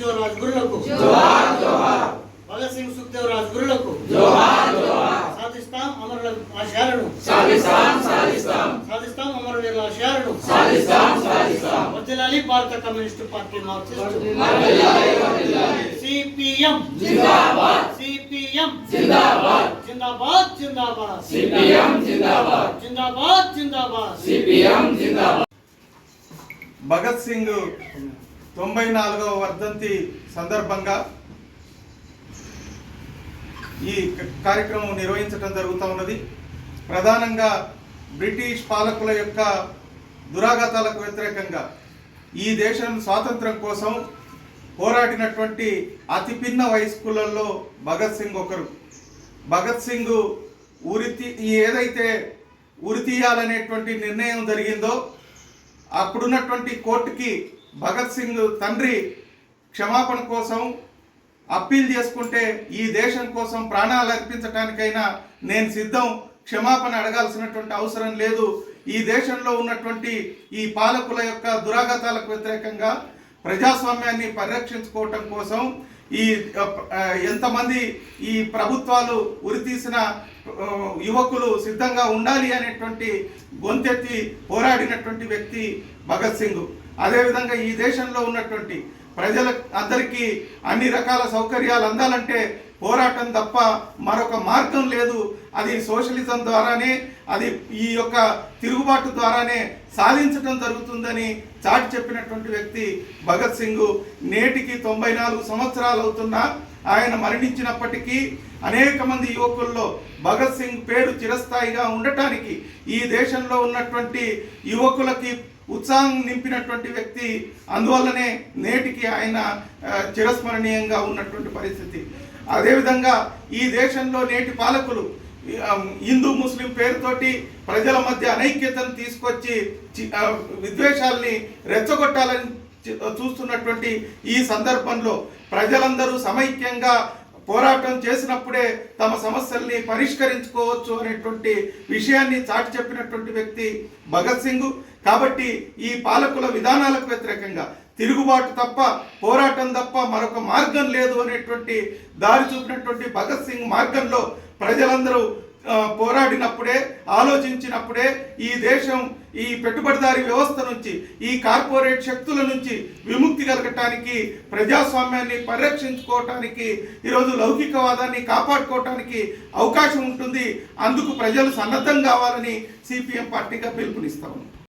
సుఖ్దేవ్ రాజ్గురులకు. భగత్ సింగ్ సుఖ్దేవ్ రాజ్గురులకు. సాధిస్తాం అమరుల ఆశయాలను. సాధిస్తాం అమరుల ఆశయాలను. వర్ధిల్లాలి భారత communist party marxist. CPM. CPM. జిందాబాద్. జిందాబాద్ జిందాబాద్. జిందాబాద్. భగత్ సింగ్ తొంభై నాలుగవ వర్ధంతి సందర్భంగా ఈ కార్యక్రమం నిర్వహించడం జరుగుతూ ఉన్నది. ప్రధానంగా బ్రిటిష్ పాలకుల యొక్క దురాఘాతాలకు వ్యతిరేకంగా ఈ దేశం స్వాతంత్రం కోసం పోరాడినటువంటి అతి పిన్న వయస్కులలో భగత్ సింగ్ ఒకరు. భగత్ సింగ్ ఉరితి ఏదైతే ఉరి తీయాలనేటువంటి నిర్ణయం జరిగిందో అప్పుడున్నటువంటి కోర్టుకి భగత్ సింగ్ తండ్రి క్షమాపణ కోసం అప్పీల్ చేసుకుంటే ఈ దేశం కోసం ప్రాణాలు అర్పించడానికైనా నేను సిద్ధం. క్షమాపణ అడగాల్సినటువంటి అవసరం లేదు. ఈ దేశంలో ఉన్నటువంటి ఈ పాలకుల యొక్క దురాగతాలకు వ్యతిరేకంగా ప్రజాస్వామ్యాన్ని పరిరక్షించుకోవటం కోసం ఈ ఎంతమంది ఈ ప్రభుత్వాలు ఉరితీసిన యువకులు సిద్ధంగా ఉండాలి అనేటువంటి గొంతెత్తి పోరాడినటువంటి వ్యక్తి భగత్ సింగ్. అదేవిధంగా ఈ దేశంలో ఉన్నటువంటి ప్రజల అందరికీ అన్ని రకాల సౌకర్యాలు అందాలంటే పోరాటం తప్ప మరొక మార్గం లేదు. అది సోషలిజం ద్వారానే అది ఈ యొక్క తిరుగుబాటు ద్వారానే సాధించడం జరుగుతుందని చాటి చెప్పినటువంటి వ్యక్తి భగత్ సింగ్ నేటికి తొంభై నాలుగు సంవత్సరాలు అవుతున్నా ఆయన మరణించినప్పటికీ అనేక మంది యువకుల్లో భగత్ సింగ్ పేరు చిరస్థాయిగా ఉండటానికి ఈ దేశంలో ఉన్నటువంటి యువకులకి ఉత్సాహం నింపినటువంటి వ్యక్తి అందువల్లనే నేటికి ఆయన చిరస్మరణీయంగా ఉన్నటువంటి పరిస్థితి. అదేవిధంగా ఈ దేశంలో నేటి పాలకులు హిందూ ముస్లిం పేరుతోటి ప్రజల మధ్య అనైక్యతను తీసుకొచ్చి చి- విద్వేషాల్ని రెచ్చగొట్టాలని చూస్తున్నటువంటి ఈ సందర్భంలో ప్రజలందరూ సమైక్యంగా పోరాటం చేసినప్పుడే తమ సమస్యల్ని పరిష్కరించుకోవచ్చు అనేటువంటి విషయాన్ని చాటి చెప్పినటువంటి వ్యక్తి భగత్ సింగ్. కాబట్టి ఈ పాలకుల విధానాలకు వ్యతిరేకంగా తిరుగుబాటు తప్ప పోరాటం తప్ప మరొక మార్గం లేదు అనేటువంటి దారి చూపినటువంటి భగత్ సింగ్ మార్గంలో ప్రజలందరూ పోరాడినప్పుడే ఆలోచించినప్పుడే ఈ దేశం ఈ పెట్టుబడిదారీ వ్యవస్థ నుంచి ఈ కార్పొరేట్ శక్తుల నుంచి విముక్తి కలగటానికి ప్రజాస్వామ్యాన్ని పరిరక్షించుకోవటానికి ఈరోజు లౌకికవాదాన్ని కాపాడుకోవటానికి అవకాశం ఉంటుంది. అందుకు ప్రజలు సన్నద్ధం కావాలని సిపిఎం పార్టీగా పిలుపునిస్తా ఉన్నాం.